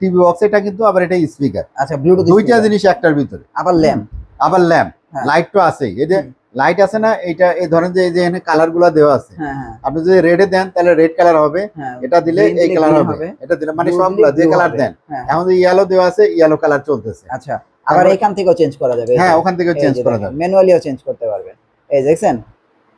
TV box এটা কিন্তু আবার এটা স্পিকার আচ্ছা ব্লুটুথ দুইটা জিনিস একটার ভিতরে। আবার ল্যাম্প আবার ল্যাম্প। লাইট তো আছেই। এই যে লাইট আছে না এটা এই ধরেন যে এই যে এখানে কালারগুলা দেওয়া আছে। হ্যাঁ হ্যাঁ। আপনি যদি রেডে দেন তাহলে রেড কালার হবে। হ্যাঁ এটা দিলে এই কালার হবে। এটা দিলে মানে সবগুলা যে কালার দেন। এখন যে ইয়েলো দেওয়া আছে ইয়েলো কালার চলতেছে। আচ্ছা আবার এখান থেকেও চেঞ্জ করা যাবে। হ্যাঁ ওখান থেকেও চেঞ্জ করা যাবে। ম্যানুয়ালিও চেঞ্জ করতে পারবেন এই দেখছেন?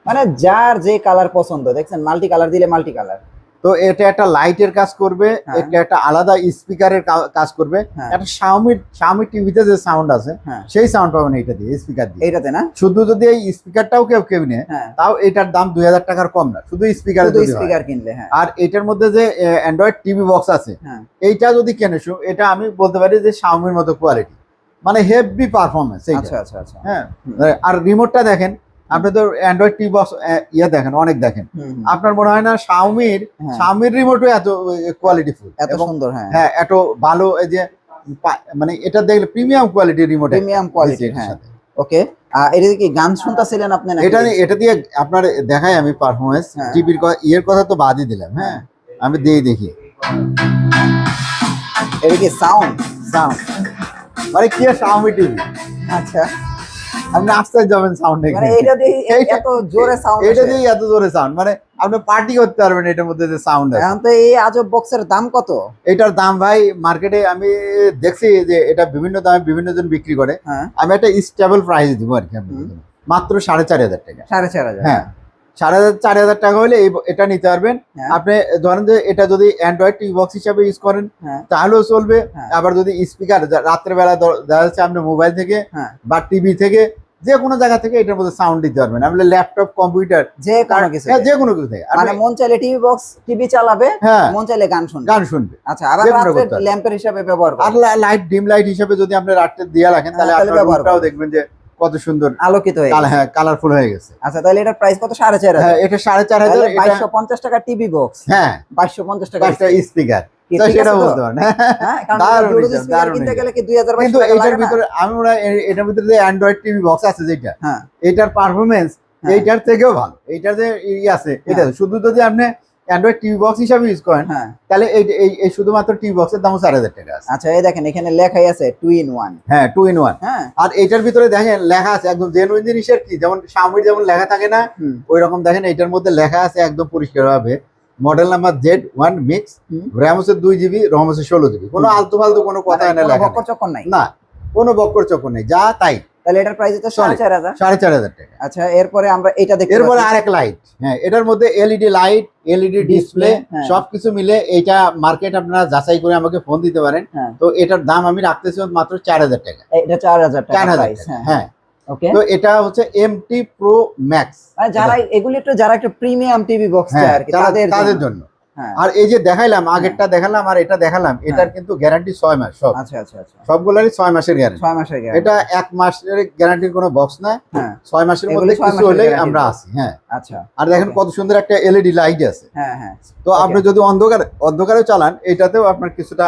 মানে যার যে কালার পছন্দ দেখছেন? মাল্টি কালার দিলে মাল্টি কালার তো এটা একটা লাইটের কাজ করবে হ্যাঁ। এটা একটা আলাদা স্পিকারের কাজ করবে। হ্যাঁ। একটা শাওমি শাওমি টিভিতে যে সাউন্ড আছে হ্যাঁ। সেই সাউন্ড পাবেন এটা দিয়ে স্পিকার দিয়ে। এইটাতে না? শুধু যদি এই স্পিকারটাও কেউ কেউ নেয় তাও এটার দাম দুই হাজার টাকার কম না শুধু স্পিকার স্পিকার কিনলে আর এটার মধ্যে যে অ্যান্ড্রয়েড টিভি বক্স আছে এইটা যদি কেনে শু, এটা আমি বলতে পারি যে শাওমির মতো কোয়ালিটি মানে হেভি পারফরমেন্স আচ্ছা আচ্ছা আচ্ছা। হ্যাঁ। আর রিমোটটা দেখেন আপনি তো অ্যান্ড্রয়েড টিভি বক্স ইয়ে দেখেন অনেক দেখেন। আপনার মনে হয় না শাওমির হ্যাঁ। শাওমির রিমোটও এত কোয়ালিটি ফুল এত সুন্দর হ্যাঁ। হ্যাঁ এত ভালো এই যে মানে এটা দেখলে প্রিমিয়াম কোয়ালিটির রিমোট প্রিমিয়াম কোয়ালিটি হ্যাঁ। ওকে। আর এটা কি গান শুনতেছিলেন আপনি এটা এটা দিয়ে আপনার দেখাই আমি পারফরমেন্স হ্যাঁ। টিভির ইয়ের কথা তো বাদই দিলাম হ্যাঁ? আমি দিয়ে দেখি। এটা কি সাউন্ড সাউন্ড মানে কি শাওমি টিভি আচ্ছা। আপনি আসতে যাবেন সাউন্ড মানে এটা দিয়ে এত জোরে সাউন্ড এটা দিয়ে এত জোরে সাউন্ড মানে আপনি পার্টি করতে পারবেন এটার মধ্যে যে সাউন্ড এখন তো এই আজব বক্সের দাম কত? এটার দাম ভাই মার্কেটে আমি দেখছি যে এটা বিভিন্ন দামে বিভিন্ন জন বিক্রি করে। হ্যাঁ। আমি একটা স্টেবল প্রাইস দিব আর কি মাত্র সাড়ে চার হাজার টাকা। সাড়ে চার হাজার। হ্যাঁ। সাড়ে হাজার চার হাজার টাকা হলে এটা নিতে পারবেন। হ্যাঁ। আপনি ধরেন যে এটা যদি অ্যান্ড্রয়েড বক্স হিসাবে ইউজ করেন হ্যাঁ। তাহলেও চলবে। হ্যাঁ। আবার যদি স্পিকার রাত্রেবেলা দেখা যাচ্ছে আপনি মোবাইল থেকে বা টিভি থেকে যে কোনো জায়গা থেকে এটার মধ্যে সাউন্ড দিতে পারবেন। আপনি ল্যাপটপ কম্পিউটার যে কোনো কিছু যে কোনো কিছু থেকে মানে মন চাইলে টিভি বক্স টিভি চালাবে হ্যাঁ। মন চাইলে গান শুনবে। গান শুনবে। আচ্ছা আবার করতে হবে। ল্যাম্পের হিসাবে ব্যবহার আর লাইট ডিম লাইট হিসেবে যদি আপনি রাত্রে দিয়ে রাখেন তাহলে তাহলে আপনার ব্যবহার রুমটাও করবে। দেখবেন যে কত সুন্দর আলোকিত হয়ে হ্যাঁ কালারফুল হয়ে গেছে। আচ্ছা তাহলে এটার প্রাইস কত? সাড়ে চার হ্যাঁ হাজার এটা সাড়ে চার হাজার বাইশশো পঞ্চাশ টাকা টিভি বক্স হ্যাঁ। বাইশশো পঞ্চাশ টাকা স্পিকার হ্যাঁ এটার ভিতরে হয় অ্যান্ড্রয়েড টিভি বক্স আছে যেটা হ্যাঁ। এটার পারফরমেন্স হ্যাঁ। এইটার থেকেও ভালো। এইটার যে ই আছে এটা শুধু যদি আপনি অ্যান্ড্রয়েড টিভি বক্স হিসাবে ইউজ করেন হ্যাঁ। তাহলে এই এই- শুধুমাত্র টিভি বক্সের দাম চার হাজার টাকা আছে। আচ্ছা এই দেখেন এখানে লেখাই আছে টু ইন ওয়ান হ্যাঁ টু ইন ওয়ান হ্যাঁ। আর এটার ভিতরে দেখেন লেখা আছে একদম জেনুইন জিনিসের কি যেমন সাময়িক যেমন লেখা থাকে না ওই রকম দেখেন এটার মধ্যে লেখা আছে একদম পরিষ্কার ভাবে model number Z one mix. RAM হচ্ছে দুই জিবি রম হচ্ছে ষোলো জিবি কোনো। আলতু ফালতু কোনো কথা মানে এনে লেখা নাই। না কোনো বক্কর চক্কর নেই যা তাই। তাহলে এটার প্রাইস হচ্ছে সাড়ে. চার হাজার। সাড়ে চার হাজার টাকা। আচ্ছা এরপরে আমরা এটা দেখতে এরপরে আরেক লাইট হ্যাঁ এটার মধ্যে এলইডি লাইট এলইডি ডিসপ্লে। সবকিছু মিলে এইটা মার্কেট আপনারা যাচাই করে আমাকে ফোন দিতে পারেন। হ্যাঁ। তো এটার দাম আমি রাখতেছি মাত্র চার হাজার টাকা। এটা চার হাজার টাকা চার হাজার হ্যাঁ। হ্যাঁ। তো এটা হচ্ছে এমটি প্রো ম্যাক্স যারা এগুলি একটু যারা একটু প্রিমিয়াম টিভি বক্স চায় আর কি তাদের জন্য। আর এই যে দেখাইলাম আগেরটা দেখালাম আর এটা দেখালাম এটার কিন্তু গ্যারান্টি ছয় মাস সব। আচ্ছা আচ্ছা আচ্ছা। সবগুলোরই ছয় মাসের গ্যারান্টি ছয় মাসের গ্যারান্টি এটা এক মাসের গ্যারান্টির কোনো বক্স না হ্যাঁ। ছয় মাসের মধ্যে কিছু হলেই আমরা। আছি হ্যাঁ। আচ্ছা। আর দেখেন কত সুন্দর একটা এলইডি লাইট আছে। হ্যাঁ হ্যাঁ। তো আপনি যদি অন্ধকার অন্ধকারে চালান এটাতেও আপনার কিছুটা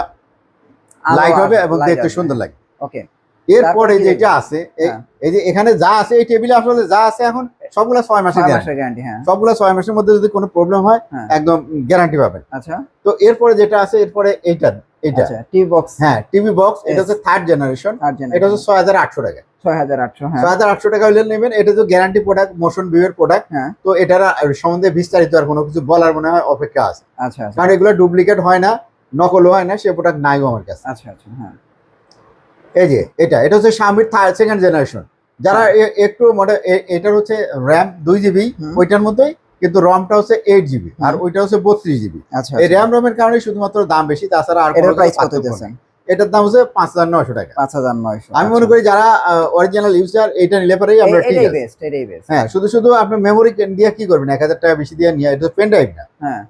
লাইট হবে এবং দেখতে সুন্দর লাগে। ওকে এরপরে যেটা আছে এই- হ্যাঁ। যে এখানে যা আছে এই টেবিলে আসলে যা আছে এখন সবগুলা ছয় মাসের গ্যারান্টি হ্যাঁ। সবগুলা ছয় মাসের মধ্যে যদি কোনো প্রবলেম হয় হ্যাঁ। একদম গ্যারান্টি পাবেন আচ্ছা। তো এরপরে যেটা আছে এরপরে এইটা এটা আচ্ছা টিভি বক্স হ্যাঁ টিভি বক্স এটা হচ্ছে থার্ড জেনারেশন এটা হচ্ছে ছয় হাজার আটশো টাকা। ছয় হাজার আটশো হ্যাঁ। ছয় হাজার আটশো টাকা হলে নেবেন এটা তো গ্যারান্টি প্রোডাক্ট মোশন ভিউয়ের প্রোডাক্ট হ্যাঁ। তো এটার সম্বন্ধে বিস্তারিত আর কোনো কিছু বলার মনে হয় অপেক্ষা আছে। আচ্ছা আচ্ছা। কারণ এগুলো ডুপ্লিকেট হয় না নকল হয় না সে প্রোডাক্ট নাইও আমার কাছে। আচ্ছা আচ্ছা হ্যাঁ। এই যে এটা এটা হচ্ছে স্বামীর থার্ড সেকেন্ড জেনারেশন যারা একটু মনে এটার হচ্ছে র্যাম দুই জিবি ওইটার মধ্যেই কিন্তু রমটা হচ্ছে এইট জিবি আর ওইটা হচ্ছে বত্রিশ জিবি আচ্ছা এই র্যাম রমের কারণে শুধুমাত্র দাম বেশি তাছাড়া আর কোনো প্রাইস কত এটার দাম হচ্ছে পাঁচ হাজার নয়শো টাকা। পাঁচ হাজার নয়শো আমি মনে করি যারা অরিজিনাল ইউজার এটা নিলে পরেই আমরা ঠিক আছে। বেস্ট এটাই বেস্ট হ্যাঁ শুধু শুধু আপনি মেমোরি দিয়ে কি করবেন? এক হাজার টাকা বেশি দিয়ে নিয়ে এটা পেন ড্রাইভ না। হ্যাঁ।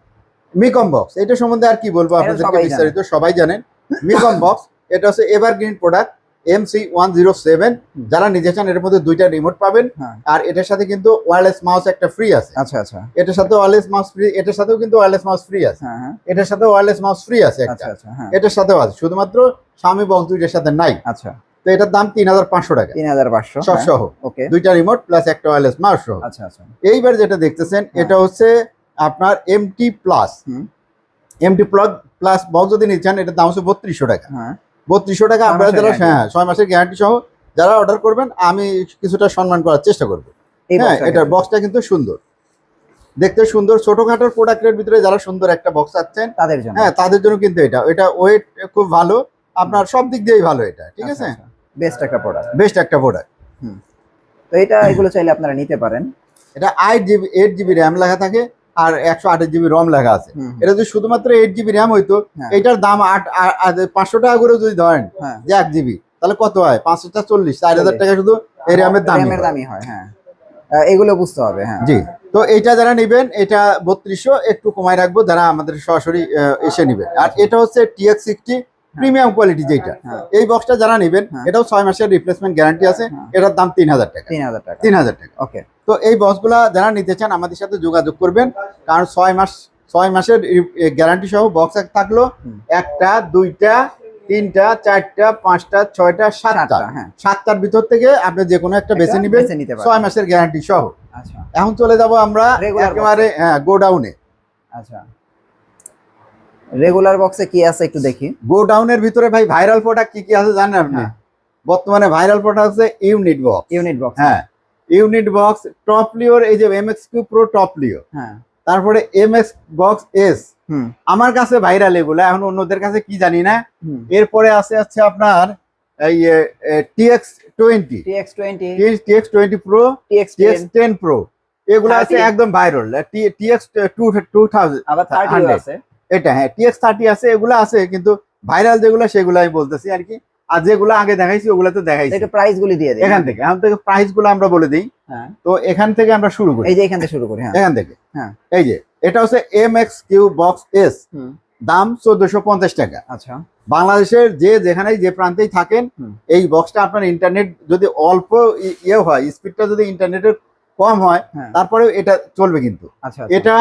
মিকম বক্স এটা সম্বন্ধে আর কি বলব আপনাদেরকে বিস্তারিত? সবাই জানেন। মিকম বক্স এটা হচ্ছে evergreen product M C one zero seven যারা নিজে চান এর মধ্যে দুইটা রিমোট পাবেন। হ্যাঁ। আর এটার সাথে কিন্তু ওয়্যারলেস মাউস একটা ফ্রি আছে। আচ্ছা আচ্ছা। এটার সাথে ওয়্যারলেস মাউস ফ্রি এটার সাথেও কিন্তু ওয়্যারলেস মাউস ফ্রি আছে। হ্যাঁ হ্যাঁ। এটার সাথে ওয়ারলেস মাউস ফ্রি আছে একটা। আচ্ছা আচ্ছা হ্যাঁ। এটার সাথেও আছে। শুধুমাত্র স্বামী বক্স দুইটার সাথে নাই। আচ্ছা। তো এটার দাম তিন হাজার পাঁচশো টাকা। তিন হাজার পাঁচশো সব সহ ওকে। দুইটা রিমোট প্লাস একটা ওয়্যারলেস মাউস সহ। আচ্ছা আচ্ছা। এইবার যেটা দেখতেছেন। এটা হচ্ছে আপনার MT plus. MT plus box যদি নিচ্ছেন এটার দাম হচ্ছে বত্রিশশো টাকা। হ্যাঁ। বত্রিশশো টাকা আপনারা যারা হ্যাঁ ছয় মাসের গ্যারান্টি সহ যারা অর্ডার করবেন আমি কিছুটা সম্মান করার চেষ্টা করব। হ্যাঁ এটার বক্সটা কিন্তু সুন্দর। দেখতে সুন্দর ছোটখাটোর প্রোডাক্টের ভিতরে যারা সুন্দর একটা বক্স আছেন তাদের জন্য। হ্যাঁ তাদের জন্য কিন্তু এটা। এটা ওয়েট খুব ভালো আপনার সব দিক দিয়েই ভালো এটা ঠিক আচ্ছা, আছে? বেস্ট একটা প্রোডাক্ট বেস্ট একটা প্রোডাক্ট তো এটা এগুলো চাইলে আপনারা নিতে পারেন। এটা আট জিবি এইট জিবি র্যাম লেখা থাকে আর একশো আঠাশ জিবি রম লেখা আছে। এটা যদি শুধুমাত্র এইট জিবি র্যাম হইতো হ্যাঁ। এটার দাম আট পাঁচশো টাকা করে যদি ধরেন হ্যাঁ। যে এক জিবি তাহলে কত হয়? পাঁচশোটা চল্লিশ চার হাজার টাকা শুধু এই র্যামের দাম দামই হয়। হ্যাঁ এগুলো বুঝতে হবে হ্যাঁ। জি। তো এইটা যারা নেবেন এটা বত্রিশশো একটু কমায় রাখব যারা আমাদের সরাসরি এসে নেবেন। আর এটা হচ্ছে টিএক্স সিক্সটি প্রিমিয়াম কোয়ালিটি যেটা। হ্যাঁ। এই বক্সটা যারা নেবেন। এটাও ছয় মাসের রিপ্লেসমেন্ট গ্যারান্টি আছে। এটার দাম তিন হাজার টাকা। তিন হাজার টাকা। তিন হাজার টাকা। ওকে তো এই বক্সগুলা যারা নিতে চান আমাদের সাথে যোগাযোগ করবেন। কারণ ছয় মাস ছয় মাসের গ্যারান্টি সহ বক্স থাকল। একটা দুইটা তিনটা চারটা পাঁচটা ছয়টা সাতটা। হ্যাঁ। সাতটার ভিতর থেকে আপনি যে কোনো একটা বেছে নেবেন। ছয় মাসের গ্যারান্টি সহ। আচ্ছা। এখন চলে যাব আমরা একেবারে হ্যাঁ গোডাউনে। আচ্ছা। রেগুলার বক্সে কি আছে একটু দেখি। গোডাউনের ভিতরে ভাই ভাইরাল প্রোডাক্ট কি কি আছে জানেন আপনি? হ্যাঁ। বর্তমানে ভাইরাল প্রোডাক্ট আছে ইউনিট বক্স ইউনিট বক্স হ্যাঁ। ইউনিট বক্স টপ লিওর এই যে M X Q pro top Leo হ্যাঁ। তারপরে এম এক্স বক্স এস আমার কাছে ভাইরাল এগুলো এখন অন্যদের কাছে কি জানি না। এরপরে আছে হচ্ছে আপনার এই TX twenty TX twenty TX twenty pro TX ten pro এগুলো আছে একদম viral TX two two thousand আছে। এটা হ্যাঁ টিএক্স থার্টি আছে এগুলো আছে কিন্তু ভাইরাল যেগুলো সেগুলো আমি বলতেছি আর কি। আর যেগুলো আগে দেখাইছি ওগুলো তো দেখাইছি। একটু প্রাইস গুলি দিয়ে দিই। এখান থেকে এখন থেকে প্রাইসগুলো আমরা বলে দিই। হ্যাঁ। তো এখান থেকে আমরা শুরু করি। এই যে এখান থেকে শুরু করি হ্যাঁ। এখান থেকে। হ্যাঁ। এই যে এটা হচ্ছে M X Q box S দাম চোদ্দশো পঞ্চাশ টাকা। আচ্ছা। বাংলাদেশের যে যেখানেই যে প্রান্তেই থাকেন এই বক্সটা আপনার ইন্টারনেট যদি অল্প ইয়ে হয় স্পিডটা যদি ইন্টারনেটের কম হয় তারপরেও এটা চলবে কিন্তু। আচ্ছা আচ্ছা। এটা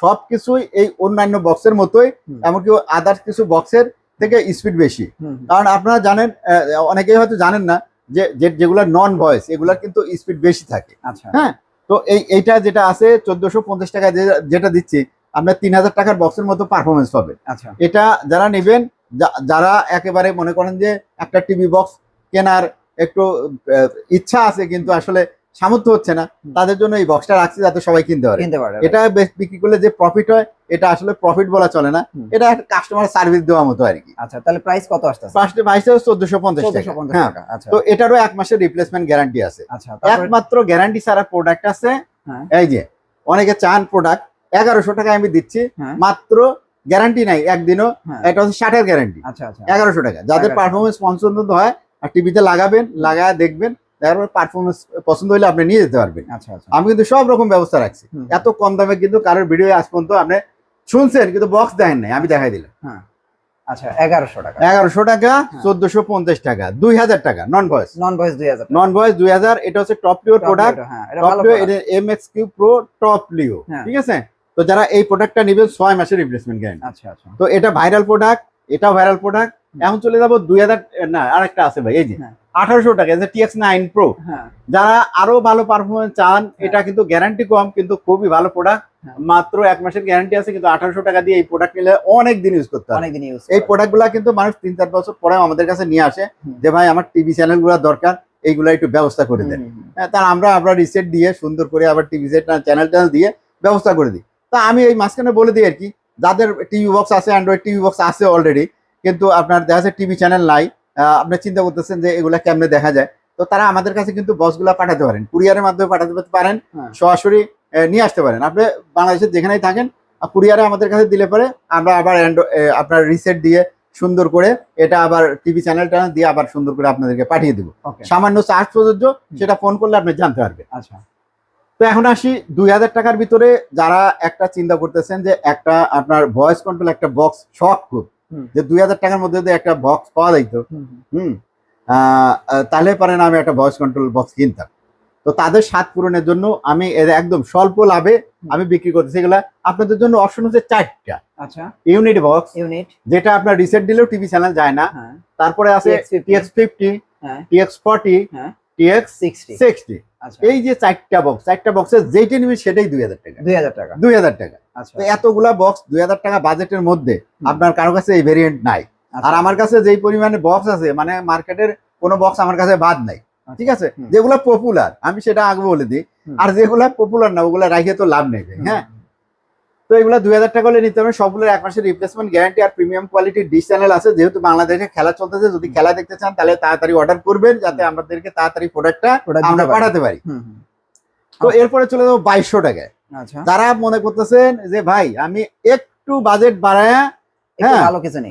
সবকিছুই এই অন্যান্য বক্সের মতোই এমনকি আদার্স কিছু বক্সের থেকে স্পিড বেশি। কারণ আপনারা জানেন অনেকেই হয়তো জানেন না যে যে- যেগুলো নন ভয়েস এগুলার কিন্তু স্পিড বেশি থাকে। আচ্ছা। হ্যাঁ? তো এই এইটা যেটা আছে চোদ্দশো পঞ্চাশ টাকা যেটা দিচ্ছি আপনার তিন হাজার টাকার বক্সের মতো পারফরমেন্স পাবে আচ্ছা। এটা যারা নেবেন যারা একেবারে মনে করেন যে একটা টিভি বক্স কেনার একটু ইচ্ছা আছে কিন্তু আসলে সামর্থ্য হচ্ছে না তাদের জন্য এই বক্সটা রাখছি যাতে সবাই কিনতে পারে। কিনতে পারে এটা বিক্রি করলে যে প্রফিট হয় এটা আসলে প্রফিট বলা চলে না। এটা একটা কাস্টমার সার্ভিস দেওয়া মতো আর কি। আচ্ছা তাহলে প্রাইস কত আসতেছে? ফার্স্টে বাইশে চোদ্দশো পঞ্চাশ টাকা। হ্যাঁ টাকা আচ্ছা। তো এটারও এক মাসের রিপ্লেসমেন্ট গ্যারান্টি আছে। আচ্ছা একমাত্র গ্যারান্টি ছাড়া প্রোডাক্ট আছে। হ্যাঁ। এই যে অনেকে চান প্রোডাক্ট এগারোশো টাকা আমি দিচ্ছি হ্যাঁ। মাত্র গ্যারান্টি নাই একদিনও। এটা হচ্ছে ষাটের গ্যারান্টি আচ্ছা আচ্ছা। এগারোশো টাকা। যাদের 1100 পারফরমেন্স পছন্দ হয় আর টিভিতে লাগাবেন লাগায় দেখবেন দেখার পর পারফরমেন্স পছন্দ হলে আপনি নিয়ে যেতে পারবেন। আচ্ছা আচ্ছা। আমি কিন্তু সব রকম ব্যবস্থা রাখছি। এত কম দামে কিন্তু কারোর ভিডিও আজ পর্যন্ত আপনি শুনছেন কিন্তু বক্স দেখেন নাই আমি দেখাই দিলাম। আচ্ছা এগারোশো টাকা। এগারোশো টাকা হ্যাঁ। চোদ্দশো পঞ্চাশ টাকা দুই হাজার টাকা নন ভয়েস নন ভয়েস দুই হাজার নন ভয়েস দুই হাজার এটা হচ্ছে টপ প্রোডাক্ট হ্যাঁ এটা top Leo M X Q pro top Leo হ্যাঁ। ঠিক আছে? তো যারা এই প্রোডাক্টটা নেবেন ছয় মাসের রিপ্লেসমেন্ট গ্যারান্টি আচ্ছা আচ্ছা। তো এটা ভাইরাল প্রোডাক্ট এটাও ভাইরাল প্রোডাক্ট এখন চলে যাব দুই হাজার না আরেকটা আছে ভাই এই যে। হ্যাঁ। আঠারোশো টাকা যে টিএক্স নাইন প্রো যারা আরও ভালো পারফরমেন্স চান এটা কিন্তু গ্যারান্টি কম কিন্তু খুবই ভালো প্রোডাক্ট হ্যাঁ। মাত্র এক মাসের গ্যারান্টি আছে কিন্তু আঠারোশো টাকা দিয়ে এই প্রোডাক্ট নিলে অনেক দিন ইউজ করতে হবে অনেকদিন ইউজ এই প্রোডাক্টগুলা কিন্তু মানুষ তিন চার বছর পরে আমাদের কাছে নিয়ে আসে যে ভাই আমার টিভি চ্যানেলগুলা দরকার এইগুলা একটু ব্যবস্থা করে দেন হ্যাঁ, তার আমরা আমরা রিসেট দিয়ে সুন্দর করে আবার টিভি সেট চ্যানেল ট্যানেল দিয়ে ব্যবস্থা করে দিই। তা আমি এই মাঝখানে বলে দিই আর কি যাদের টিভি বক্স আছে অ্যান্ড্রয়েড টিভি বক্স আছে অলরেডি কিন্তু আপনার দেখা যাচ্ছে টিভি চ্যানেল নাই আপনি চিন্তা করতেছেন যে এগুলা কেমনে দেখা যায়? তো তারা আমাদের কাছে কিন্তু বক্সগুলা পাঠাতে পারেন কুরিয়ারের মাধ্যমে পাঠাতে পারেন হ্যাঁ। সরাসরি নিয়ে আসতে পারেন। আপনি বাংলাদেশের যেখানেই থাকেন কুরিয়ারে আমাদের কাছে দিলে পরে আমরা আবার আপনার রিসেট দিয়ে সুন্দর করে এটা আবার টিভি চ্যানেল ট্যানেল দিয়ে আবার সুন্দর করে আপনাদেরকে পাঠিয়ে দেবো। সামান্য চার্জ প্রযোজ্য সেটা ফোন করলে আপনি জানতে পারবেন। আচ্ছা। তো এখন আসি দুই হাজার টাকার ভিতরে যারা একটা চিন্তা করতেছেন যে একটা আপনার ভয়েস কন্ট্রোল একটা বক্স শখ খুব। যে দুই হাজার টাকার মধ্যে যদি একটা বক্স পাওয়া যাইত হুম, তাহলে পারেন আমি একটা ভয়েস কন্ট্রোল বক্স কিনতাম। তো তাদের স্বাদ পূরণের জন্য আমি একদম স্বল্প লাভে আমি বিক্রি করতেছি এগুলা আপনাদের জন্য অপশন হচ্ছে চারটা। আচ্ছা। ইউনিট বক্স ইউনিট যেটা আপনার রিসেট দিলেও টিভি চ্যানেল যায় না। হ্যাঁ। তারপরে আছে TX fifty TX forty. TX sixty আচ্ছা। এই যে চারটা বক্স চারটা বক্সের যেইটা নিবে সেটাই দুই হাজার টাকা। দুই হাজার টাকা। দুই হাজার টাকা। আচ্ছা। তো এতগুলা বক্স দুই হাজার টাকা বাজেটের মধ্যে আপনার কারও কাছে এই ভেরিয়েন্ট নাই। আচ্ছা, আর আমার কাছে যেই পরিমাণে বক্স আছে মানে মার্কেটের কোনো বক্স আমার কাছে বাদ নাই। ঠিক আছে। যেগুলো পপুলার আমি সেটা আগে বলে দিই। আর যেগুলো পপুলার না ওগুলো রাখে তো লাভ নেই হ্যাঁ? তো এগুলো দুই হাজার টাকা হলে নিতে হবে। সবগুলোর এক মাসের রিপ্লেসমেন্ট গ্যারান্টি আর প্রিমিয়াম কোয়ালিটির ডিশ চ্যানেল আছে। যেহেতু বাংলাদেশে খেলা চলতেছে যদি খেলা দেখতে চান তাহলে তাড়াতাড়ি অর্ডার করবেন যাতে আমাদেরকে তাড়াতাড়ি প্রোডাক্টটা আমরা পাঠাতে পারি। তো এরপরে চলে যাব বাইশশো টাকায়। আচ্ছা। যারা মনে করতেছেন যে ভাই আমি একটু বাজেট বাড়ায় হ্যাঁ। ভালো কিছু নেই।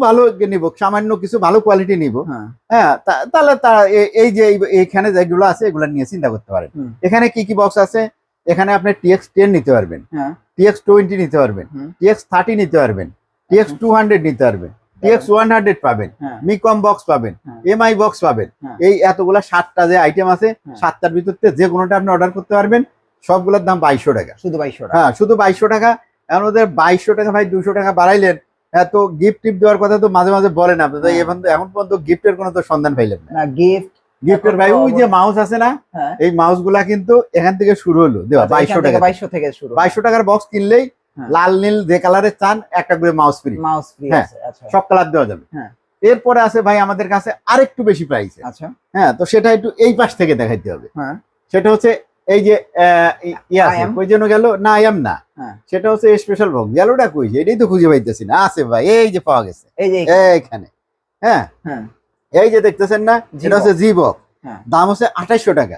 ভালো নিব সামান্য কিছু ভালো কোয়ালিটি নিব হ্যাঁ। হ্যাঁ তা- তাহলে তারা এই যে এইখানে যেগুলো আছে এগুলো নিয়ে চিন্তা করতে পারেন। এখানে কি কি বক্স আছে? এখানে আপনি টিএক্স টেন নিতে পারবেন। হ্যাঁ। টিএক্স টোয়েন্টি নিতে পারবেন। টিএক্স থার্টি নিতে পারবেন। টিএক্স টু হান্ড্রেড নিতে পারবেন। টিএক্স ওয়ান হান্ড্রেড পাবেন। হ্যাঁ। মিকম বক্স পাবেন। হ্যাঁ। এমআই বক্স পাবেন। হ্যাঁ। এই এতগুলা সাতটা যে আইটেম আছে হ্যাঁ। সাতটার ভিতর থেকে যে কোনোটা আপনি অর্ডার করতে পারবেন সবগুলোর দাম বাইশশো টাকা। শুধু বাইশশো টাকা। হ্যাঁ শুধু বাইশশো টাকা। এখন ওদের বাইশশো টাকা ভাই দুশো টাকা বাড়াইলেন হ্যাঁ তো গিফট টিপ দেওয়ার কথা তো মাঝে মাঝে বলেন আপনি হ্যাঁ। এখন পর্যন্ত গিফটের কোনো তো সন্ধান পাইলেন না। গিফট গিফটের ভাই ওই যে মাউস আছে না হ্যাঁ। এই মাউসগুলা কিন্তু এখান থেকে শুরু হলো। দেওয়া বাইশশো টাকা। বাইশশো থেকে শুরু। বাইশশো টাকার বক্স কিনলেই হ্যাঁ। লাল নীল যে কালারের চান একটা করে মাউস ফ্রি মাউস ফ্রি হ্যাঁ। আচ্ছা। সব কালার দেওয়া যাবে। হ্যাঁ। এরপরে আছে ভাই আমাদের কাছে আরেকটু বেশি প্রাইস আচ্ছা। হ্যাঁ তো সেটা একটু এই পাশ থেকে দেখাইতে হবে। হ্যাঁ। সেটা হচ্ছে এই যে আহ, ই- ই আছে। IM? কই গেল? না আই এম না। সেটা হচ্ছে স্পেশাল বক্স গেলোটা কইছে এটাই তো খুঁজে পাইতেছি না। আছে ভাই এই যে পাওয়া গেছে। এই যে এইখানে। হ্যাঁ। হ্যাঁ। এই যে দেখতেছেন না যেটা এটা হচ্ছে জি বক্স হ্যাঁ। দাম হচ্ছে আঠাইশশো টাকা।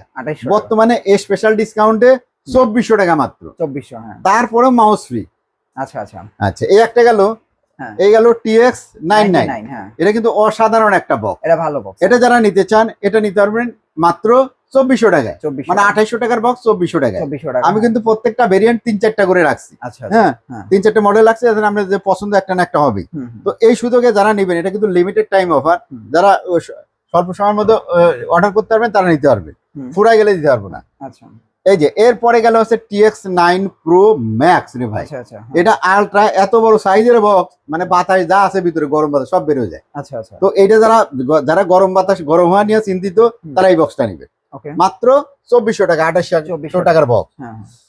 বর্তমানে স্পেশাল ডিসকাউন্টে চব্বিশশো টাকা মাত্র। চব্বিশশো তারপরে মাউস ফ্রি আচ্ছা আচ্ছা। আচ্ছা এই একটা গেল। হ্যাঁ। এই গেল টিএক্স নাইন নাইন 99 এটা কিন্তু অসাধারণ একটা বক্স এটা ভালো বক্স এটা যারা নিতে চান এটা নিতে পারবেন মাত্র চব্বিশশো টাকায়। মানে আঠাইশশো টাকার বক্স চব্বিশশো টাকায়। আমি কিন্তু প্রত্যেকটা ভেরিয়েন্ট তিন চারটা করে রাখছি। আচ্ছা আচ্ছা। হ্যাঁ? হ্যাঁ। তিন চারটা মডেল রাখছি যাতে আমরা যে পছন্দ একটা না একটা হুম, তো এই সুযোগে যারা নেবেন এটা কিন্তু লিমিটেড টাইম অফার যারা স্বল্প সময়ের মধ্যে অর্ডার করতে পারবেন তারা নিতে পারবেন হুম। ফুরাই গেলে দিতে পারব না। আচ্ছা। এই যে এরপরে গেল হচ্ছে টিএক্স নাইন প্রো ম্যাক্স রে ভাই। আচ্ছা হ্যাঁ। এটা আলট্রা এত বড় সাইজের বক্স মানে বাতাস যা আছে ভিতরে গরম বাতাস সব বেরোয় যায়। আচ্ছা আচ্ছা। তো এটা যারা যারা গরম বাতাস গরম হওয়া নিয়ে চিন্তিত তারা এই বক্সটা নিবে। মাত্র চব্বিশশো টাকা আঠাশশো 2400 টাকার বক্স হ্যাঁ হ্যাঁ।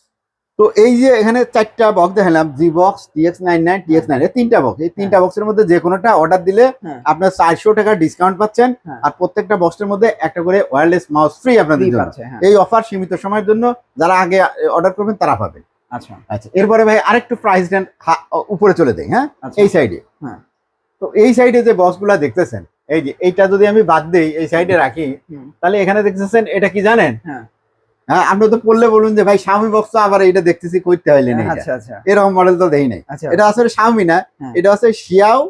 তো এই যে এখানে চারটা বক্স দেখালাম G box TX nine nine TX nine তিনটা বক্স এই তিনটা বক্সের মধ্যে যে কোনোটা অর্ডার দিলে হ্যাঁ। আপনার চারশো টাকা ডিসকাউন্ট পাচ্ছেন হ্যাঁ। আর প্রত্যেকটা বক্সের মধ্যে একটা করে ওয়্যারলেস মাউস ফ্রি আপনাদের জন্য হ্যাঁ। এই অফার সীমিত সময়ের জন্য যারা আগে অর্ডার করবেন তারা পাবেন আচ্ছা আচ্ছা এরপরে ভাই আরেকটু প্রাইস উপরে চলে দেয় হ্যাঁ আচ্ছা এই সাইডে হ্যাঁ। তো এই সাইডে যে বক্সগুলা দেখতেছেন এই যে এইটা যদি আমি বাদ দিই এই সাইডে রাখি তাহলে এখানে দেখতেছেন এটা কি জানেন? হ্যাঁ। হ্যাঁ আপনি তো পড়লে বলুন যে ভাই স্বামী বক্স আবার এটা দেখতেছি করতে হইলেন এইটা। আচ্ছা আচ্ছা। এরকম মডেল তো দেই নাই। আচ্ছা। এটা আসলে স্বামী না হ্যাঁ। এটা হচ্ছে শিয়াও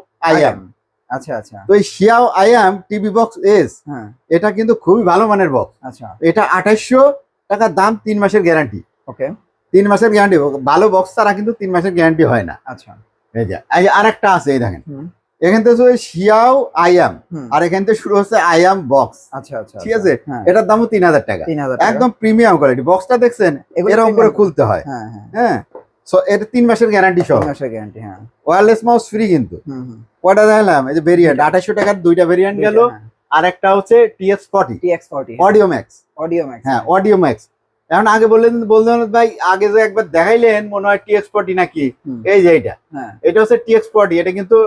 আচ্ছা আচ্ছা। তো এই শিয়াও আইএম টিভি বক্স এস হ্যাঁ। এটা কিন্তু খুবই ভালো মানের বক্স আচ্ছা। এটা আঠাইশশো টাকার দাম তিন মাসের গ্যারান্টি ওকে তিন মাসের গ্যারান্টি ভালো বক্স ছাড়া কিন্তু তিন মাসের গ্যারান্টি হয় না। আচ্ছা। এই যে এই যে আরেকটা আছে এই দেখেন। এখান থেকে শিয়াও আইএম হুম। আর এখান থেকে শুরু হচ্ছে আইএম বক্স। আচ্ছা আচ্ছা ঠিক আছে? হ্যাঁ। এটার দামও তিন হাজার টাকা। একদম প্রিমিয়াম কোয়ালিটি বক্সটা দেখছেন এরকম করে খুলতে হয়। হ্যাঁ হ্যাঁ। হ্যাঁ? সো এটা তিন মাসের গ্যারান্টি সহ। মাসের গ্যারান্টি হ্যাঁ। ওয়্যারলেস মাউস ফ্রি কিন্তু। হুম হুম। কয়টা দেখালাম? এই যে ভেরিয়েন্ট আঠাশশো টাকার দুইটা ভেরিয়েন্ট গেল। আর একটা হচ্ছে TX forty TX forty audio max audio max হ্যাঁ অডিও ম্যাক্স এখন আগে বললেন বললেন ভাই আগে যে একবার দেখাইলেন মনে হয় টিএক্স ফর্টি নাকি? এই যে এটা হ্যাঁ। এটা হচ্ছে টিএক্স ফর্টি এটা কিন্তু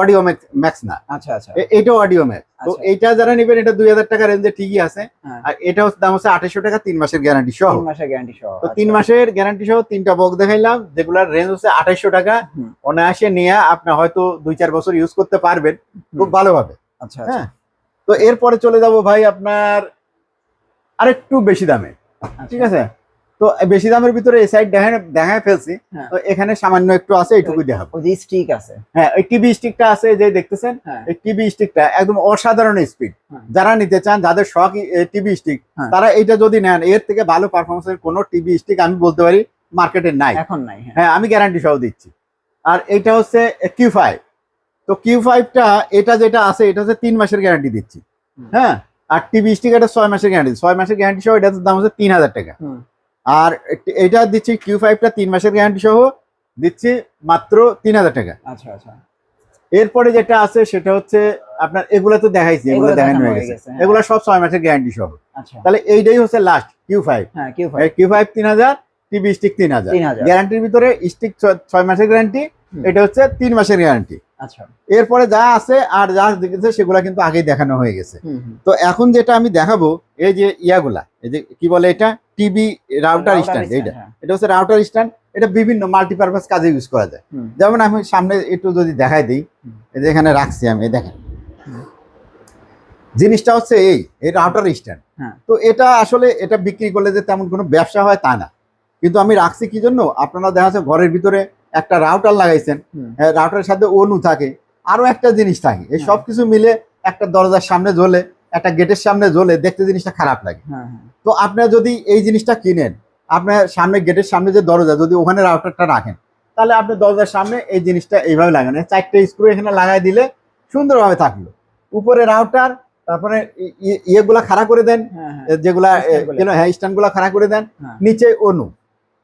অডিও ম্যাক্স না। আচ্ছা আচ্ছা। এটা অডিও ম্যাক্স তো আচ্ছা। এইটা যারা নেবেন এটা দুই হাজার টাকা রেঞ্জে ঠিকই আছে। হ্যাঁ। আর এটা হচ্ছে দাম হচ্ছে আঠাশশো টাকা তিন মাসের গ্যারান্টি সহ। মাসের গ্যারান্টি সহ তো তিন মাসের গ্যারান্টি সহ তিনটা বক্স দেখাইলাম যেগুলোর রেঞ্জ হচ্ছে আঠাশশো টাকা। অনায়াসে নিয়ে আপনি হয়তো দুই চার বছর ইউজ করতে পারবেন। খুব ভালোভাবে। আচ্ছা হ্যাঁ। তো এরপরে চলে যাব ভাই আপনার আরেকটু বেশি দামে। আচ্ছা ঠিক আছে? তো বেশি দামের ভিতরে এই সাইড দেখায় দেখায় ফেলছি। হ্যাঁ। তো এখানে সামান্য একটু আছে এইটুকু দেখাবো। ওই যে স্টিক আছে। হ্যাঁ ওই টিভি স্টিকটা আছে যে দেখতেছেন? হ্যাঁ। এই টিভি স্টিকটা একদম অসাধারণ স্পিড হ্যাঁ। যারা নিতে চান যাদের শখ টিভি স্টিক। তারা এটা যদি নেন এর থেকে ভালো পারফরমেন্সের কোনো টিভি স্টিক আমি বলতে পারি মার্কেটে নাই। এখন নাই হ্যাঁ। হ্যাঁ আমি গ্যারান্টি সহ দিচ্ছি। আর এটা হচ্ছে কিউ ফাইভ তো কিউ ফাইভটা এটা যেটা আছে এটা হচ্ছে তিন মাসের গ্যারান্টি দিচ্ছি। হ্যাঁ? আর টিভি এটা ছয় মাসের গ্যারান্টি ছয় মাসের গ্যারান্টি সহ এটার দাম হচ্ছে তিন হাজার টাকা। আর এটা দিচ্ছি কিউ ফাইভটা তিন মাসের গ্যারান্টি সহ দিচ্ছি মাত্র তিন হাজার টাকা। আচ্ছা আচ্ছা। এরপরে যেটা আছে সেটা হচ্ছে আপনার এগুলো তো দেখাইছি এগুলো দেখানো হয়ে গেছে। হ্যাঁ। এগুলো সব ছয় মাসের গ্যারান্টি সহ। আচ্ছা। তাহলে এইটাই হচ্ছে last Q five Q five তিন হাজার টিভি স্টিক তিন হাজার। গ্যারান্টির ভিতরে স্টিক ছয় মাসের গ্যারান্টি এটা হচ্ছে তিন মাসের গ্যারান্টি এরপরে যা আছে আর যা দেখেছে সেগুলা কিন্তু আগেই দেখানো হয়ে গেছে। তো এখন যেটা আমি দেখাবো এই যে ইয়াগুলা এই যে কি বলে এটা? টিভি রাউটার স্ট্যান্ড এইটা। হ্যাঁ। এটা হচ্ছে রাউটার স্ট্যান্ড এটা বিভিন্ন মাল্টিপারপাস কাজে ইউজ করা যায়। যেমন আমি সামনে একটু যদি দেখাই দিই এই যে এখানে রাখছি আমি দেখেন। জিনিসটা হচ্ছে এই এই রাউটার স্ট্যান্ড। হ্যাঁ। তো এটা আসলে এটা বিক্রি করলে যে তেমন কোনো ব্যবসা হয় তা না। কিন্তু আমি রাখছি কি জন্য? আপনারা দেখা যাচ্ছে ঘরের ভিতরে একটা রাউটার লাগাইছেন। রাউটারের সাথে অনু থাকে আরও একটা জিনিস থাকে। এই হ্যাঁ। সব কিছু মিলে একটা দরজার সামনে জ্বলে একটা গেটের সামনে জ্বলে দেখতে জিনিসটা খারাপ লাগে। হ্যাঁ হ্যাঁ। তো আপনারা যদি এই জিনিসটা কিনেন আপনার সামনে গেটের সামনে যে দরজা যদি ওখানে রাউটারটা রাখেন তাহলে আপনি দরজার সামনে এই জিনিসটা এইভাবে লাগান। এই চারটে স্ক্রু এখানে লাগাই দিলে সুন্দরভাবে থাকল। উপরে রাউটার তারপরে ইয়েগুলা খাড়া করে দেন যেগুলা হ্যাঁ স্ট্যান্ডগুলা খাড়া করে দেন। নিচে অনু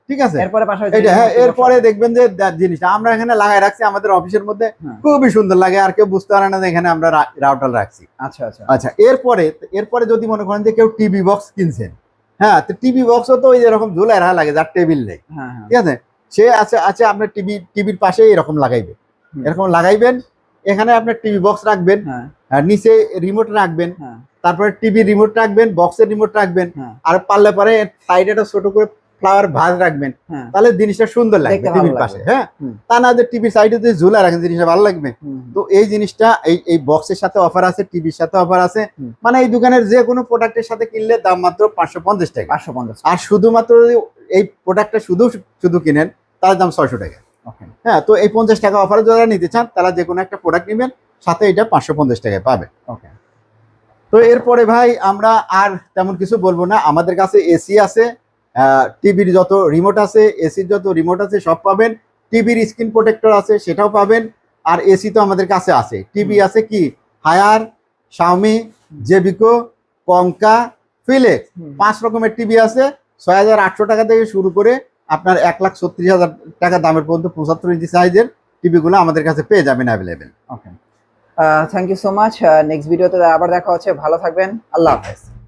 ঠিক আছে? এরপরে এটা হ্যাঁ এরপরে দেখবেন যে জিনিসটা আমরা এখানে লাগাই রাখছি আমাদের অফিসের মধ্যে হ্যাঁ। খুবই সুন্দর লাগে আর কেউ বুঝতে পারে না যে এখানে আমরা রাউটার রাখছি। আচ্ছা আচ্ছা। আচ্ছা এরপরে এরপরে যদি মনে করেন যে কেউ টিভি বক্স কিনছেন হ্যাঁ তো টিভি বক্সও তো ওই যেরকম ঝুলাই রাখা লাগে যার টেবিল নেই। হ্যাঁ ঠিক আছে? সে আছে আছে আপনার টিভি টিভির পাশে এরকম লাগাইবে। এরকম লাগাইবেন এখানে আপনার টিভি বক্স রাখবেন হ্যাঁ। আর নিচে রিমোট রাখবেন তারপরে টিভি রিমোট রাখবেন বক্সের রিমোট রাখবেন আর পারলে পরে সাইডে একটা ছোট করে ফ্লাওয়ার ভাজ রাখবেন হ্যাঁ। তাহলে জিনিসটা সুন্দর লাগবে টিভির পাশে হ্যাঁ? তা না যে টিভির সাইডে যদি ঝুলা রাখেন জিনিসটা ভালো লাগবে। তো এই জিনিসটা এই এই বক্সের সাথে অফার আছে টিভির সাথে অফার আছে। মানে এই দোকানের যে কোনো প্রোডাক্টের সাথে কিনলে দাম মাত্র পাঁচশো পঞ্চাশ টাকা। পাঁচশো পঞ্চাশ। আর শুধুমাত্র যদি এই প্রোডাক্টটা শুধু শুধু কিনেন তার দাম ছয়শো টাকা। হ্যাঁ তো এই পঞ্চাশ টাকা অফারে যারা নিতে চান তারা যে কোনো একটা প্রোডাক্ট নেবেন সাথে এটা পাঁচশো পঞ্চাশ টাকায় পাবে ওকে। তো এরপরে ভাই আমরা আর তেমন কিছু বলব না। আমাদের কাছে এসি আছে টিভির যত রিমোট আছে এসির যত রিমোট আছে সব পাবেন। টিভির স্ক্রিন প্রোটেক্টর আছে সেটাও পাবেন। আর এসি তো আমাদের কাছে আছে। টিভি আছে কি? হায়ার শাওমি জেবিকো কঙ্কা ফিলেক্স পাঁচ রকমের টিভি আছে। ছয় হাজার আটশো টাকা থেকে শুরু করে আপনার এক লাখ ছত্রিশ হাজার টাকা দামের পর্যন্ত পঁচাত্তর ইঞ্চি সাইজের টিভিগুলো আমাদের কাছে পেয়ে যাবেন available okay thank you so much next ভিডিওতে আবার দেখা হচ্ছে। ভালো থাকবেন। আল্লাহ হাফেজ।